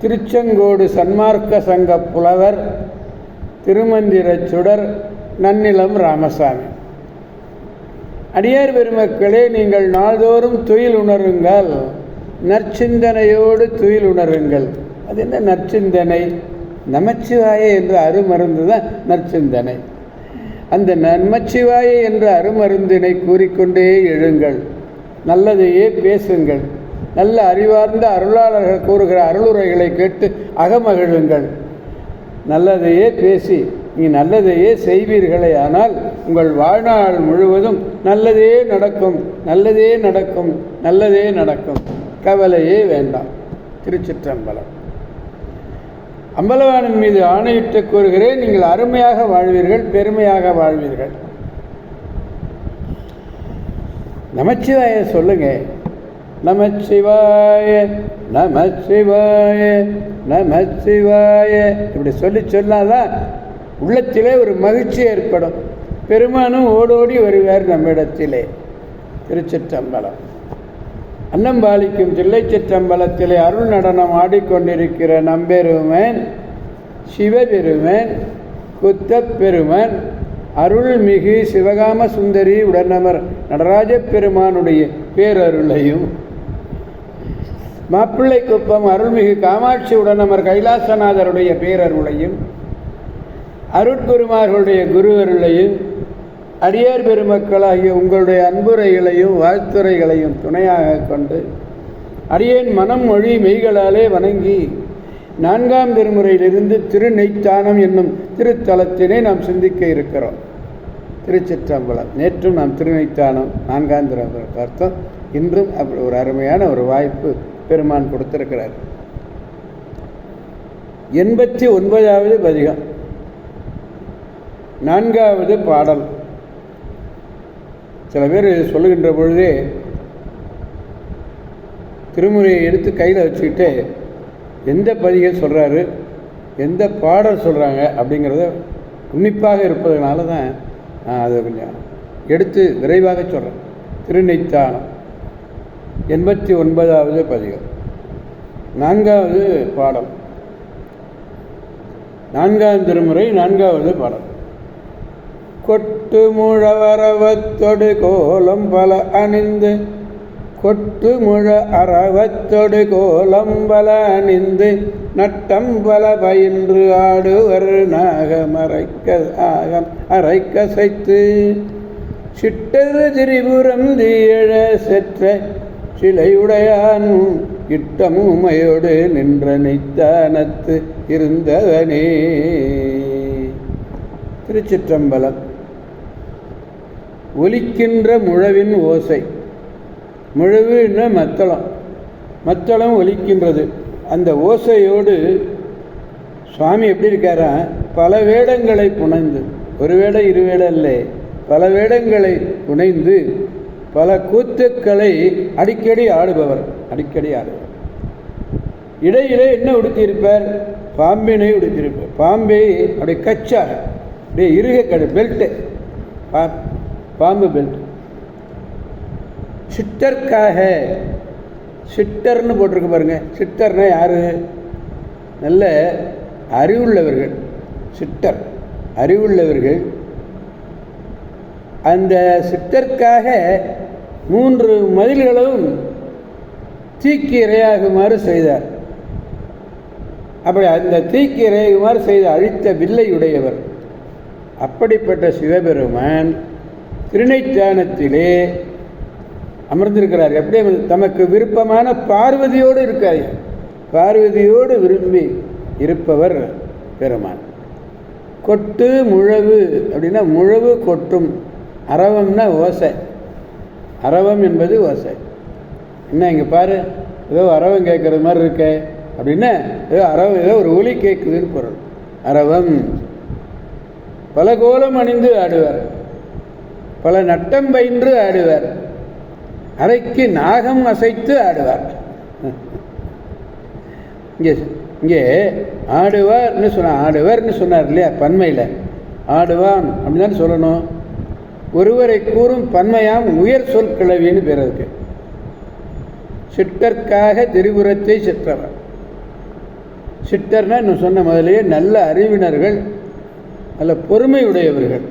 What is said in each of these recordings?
திருச்செங்கோடு சன்மார்க்க சங்க புலவர் திருமந்திரச் சுடர் நன்னிலம் ராமசாமி. அடியார் பெருமக்களே நீங்கள் நாள்தோறும் துயில் உணருங்கள். நற்சிந்தனையோடு துயில் உணருங்கள். அது என்ன நற்சிந்தனை? நமச்சிவாய என்ற அருமருந்து தான் நற்சிந்தனை. அந்த நன்மச்சிவாயை என்ற அருமருந்தினை கூறிக்கொண்டே எழுங்கள். நல்லதையே பேசுங்கள். நல்ல அறிவார்ந்த அருளாளர்கள் கூறுகிற அருளுரைகளை கேட்டு அகமகிழுங்கள். நல்லதையே பேசி நீ நல்லதையே செய்வீர்களே ஆனால் உங்கள் வாழ்நாள் முழுவதும் நல்லதே நடக்கும் நல்லதே நடக்கும் நல்லதே நடக்கும். கவலையே வேண்டாம். திருச்சிற்றம்பலம். அம்பலவானின் மீது ஆணையிட்டு கூறுகிறேன் நீங்கள் அருமையாக வாழ்வீர்கள் பெருமையாக வாழ்வீர்கள். நமச்சிவாய சொல்லுங்க நமச்சிவாய நமச்சிவாய நமச்சிவாய. இப்படி சொல்லி சொன்னாதான் உள்ளத்திலே ஒரு மகிழ்ச்சி ஏற்படும். பெருமானும் ஓடோடி வருவார் நம்மிடத்திலே. திருச்சிற்றம்பலம். அன்னம்பாலிக்கும் தில்லைச்சிற்றம்பலத்திலே அருள் நடனம் ஆடிக்கொண்டிருக்கிற நம்பெருமன் சிவபெருமன் குத்தப்பெருமன் அருள்மிகு சிவகாம சுந்தரி உடனமர் நடராஜ பெருமானுடைய பேரருளையும் மாப்பிள்ளை குப்பம் அருள்மிகு காமாட்சி உடனமர் கைலாசநாதருடைய பேரருளையும் அருட்குருமார்களுடைய குருவருளையும் அடியார் பெருமக்களாகிய உங்களுடைய அன்புரைகளையும் வாழ்த்துறைகளையும் துணையாக கொண்டு அடியேன் மனம் மொழி மெய்களாலே வணங்கி நான்காம் திருமுறையிலிருந்து திருநெய்த்தானம் என்னும் திருத்தலத்தினை நாம் சிந்திக்க இருக்கிறோம். திருச்சிற்றம்பலம். நேற்றும் நாம் திருநெய்த்தானம் நான்காம் திரு பார்த்தோம். இன்றும் அப்படி ஒரு அருமையான ஒரு வாய்ப்பு பெருமான் கொடுத்திருக்கிறார். எண்பத்தி ஒன்பதாவது பதிகம். நான்காவது பாடல். சில பேர் சொல்லுகின்ற பொழுதே திருமுறையை எடுத்து கையில் வச்சுக்கிட்டு எந்த பதிகம் சொல்கிறாரு எந்த பாடல் சொல்கிறாங்க அப்படிங்கிறத உன்னிப்பாக இருப்பதனால தான் நான் அதை கொஞ்சம் எடுத்து விரைவாக சொல்கிறேன் திருநெய்த்தானம் எண்பத்தி ஒன்பதாவது பதிகம். நான்காவது பாடம் நான்காம் திருமுறை நான்காவது பாடம் கொட்டு முழவரவத்தொடு கோலம் பல அணிந்து கொட்டு முழ அறவத்தொடு கோலம் பல அணிந்து நட்டம் பல பயின்று ஆடுவர் நாகம் அரைக்க ஆகம் அரைக்கசைத்து சிட்டரு திரிபுரம் தீழ செற்ற சிலையுடையான் இட்டமுமையோடு நின்ற நெய்த்தானத்து இருந்தவனே. திருச்சிற்றம்பலம். ஒலிக்கின்ற முழவின் ஓசை. முழவுன்னா மத்தளம்? மத்தளம் ஒலிக்கின்றது. அந்த ஓசையோடு சுவாமி எப்படி இருக்காரா? பல வேடங்களை புனைந்து. ஒரு வேடம் இரு வேடம் இல்லை பல வேடங்களை புனைந்து பல கூத்துக்களை அடிக்கடி ஆடுபவர் அடிக்கடி ஆடுபவர் இடையிலே என்ன உடுத்தியிருப்பார்? பாம்பினை உடுத்தியிருப்பார். பாம்பை அப்படியே கச்சாக அப்படியே இருக கடை பெல்ட்டு பா பாம்பு பெல்ட் சிட்டர்க்காக சிட்டர்னு போட்டிருக்கு பாருங்க. சிட்டர்னா யார்? நல்ல அறிவுள்ளவர்கள். சிட்டர் அறிவுள்ளவர்கள். அந்த சிட்டர்க்காக மூன்று மதில்களும் தீக்கு இரையாகுமாறு செய்தார். அப்படி அந்த தீக்கு இரையாகுமாறு செய்த அழித்த வில்லையுடையவர். அப்படிப்பட்ட சிவபெருமான் திருநைத்தானத்திலே அமர்ந்திருக்கிறார். எப்படி தமக்கு விருப்பமான பார்வதியோடு இருக்கார். பார்வதியோடு விரும்பி இருப்பவர் பெருமான். கொட்டு முழவு அப்படின்னா முழவு கொட்டும். அரவம்னா ஓசை. அரவம் என்பது ஓசை. என்ன இங்கே பாரு ஏதோ அரவம் கேட்குறது மாதிரி இருக்கே அப்படின்னா ஏதோ அரவம் ஏதோ ஒரு ஒலி கேட்குதுன்னு பொருள். அரவம். பல கோலம் அணிந்து ஆடுவார். பல நட்டம் பயின்று ஆடுவார். அறைக்கு நாகம் அசைத்து ஆடுவார். இங்கே இங்கே ஆடுவார்னு சொன்ன ஆடுவார்னு சொன்னார் இல்லையா பன்மையில். ஆடுவான் அப்படின்னு சொல்லணும். ஒருவரை கூறும் பன்மையாம் உயர் சொற்கிழவின்னு பேர் இருக்கு சிட்டர்க்காக திரிபுரத்தை சிற்றவர். சிட்டர்னா நான் சொன்ன முதலேயே நல்ல அறிவினர்கள் நல்ல பொறுமை உடையவர்கள்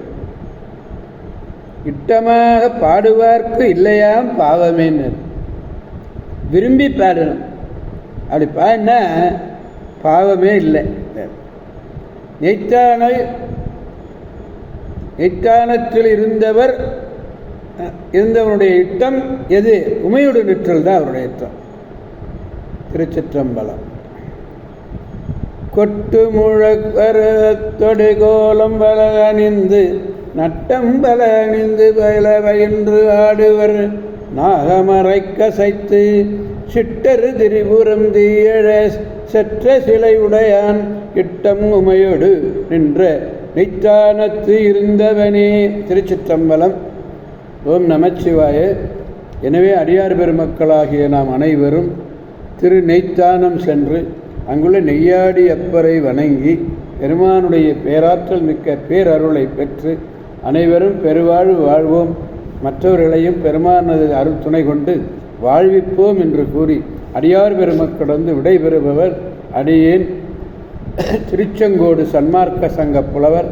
இட்டமாக பாடுவார்க்கு இல்லையாம் பாவமேன்னு விரும்பி பாடணும். அப்படி பாடினா பாவமே இல்லை. நெய்த்தானை நெய்த்தானத்தில் இருந்தவர் இருந்தவனுடைய இட்டம் எது? உமையோடு நிற்றல் தான் அவருடைய இட்டம் திருச்சிற்றம்பலம். கொட்டு முழக்கருத்தொடு கோலம் பல அணிந்து நட்டம் பல அணிந்து பல பயின்று ஆடுவர். நாகமரை கசைத்து சிட்டரு திரிபுரம் தீயழ செற்ற சிலை உடையான் இட்டம் உமையோடு நின்ற நெய்த்தானத்து இருந்தவனே திருச்சிற்றம்பலம். ஓம் நமச்சிவாய. எனவே அடியார் பெருமக்களாகிய நாம் அனைவரும் திரு நெய்த்தானம் சென்று அங்குள்ள நெய்யாடி அப்பரை வணங்கி பெருமானுடைய பேராற்றல் மிக்க பேரருளை பெற்று அனைவரும் பெருவாழ்வு வாழ்வோம். மற்றவர்களையும் பெருமானது அருள் துணை கொண்டு வாழ்விப்போம் என்று கூறி அடியார் பெருமக்களந்து விடைபெறுபவர் அடியேன் திருச்செங்கோடு சன்மார்க்க சங்க புலவர்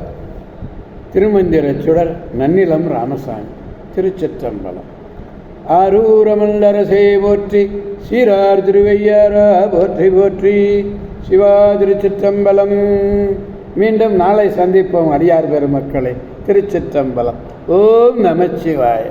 திருமந்திர சுடர் நன்னிலம் ராமசாமி திருச்சிற்றம்பலம். ஆரூரமல்லரசே போற்றி சீரார் திருவையாரா போற்றி போற்றி சிவா திருச்சிற்றம்பலம். மீண்டும் நாளை சந்திப்போம் அடியார் பெருமக்களை திருச்சிற்றம்பலம். ஓம் நமச்சிவாய.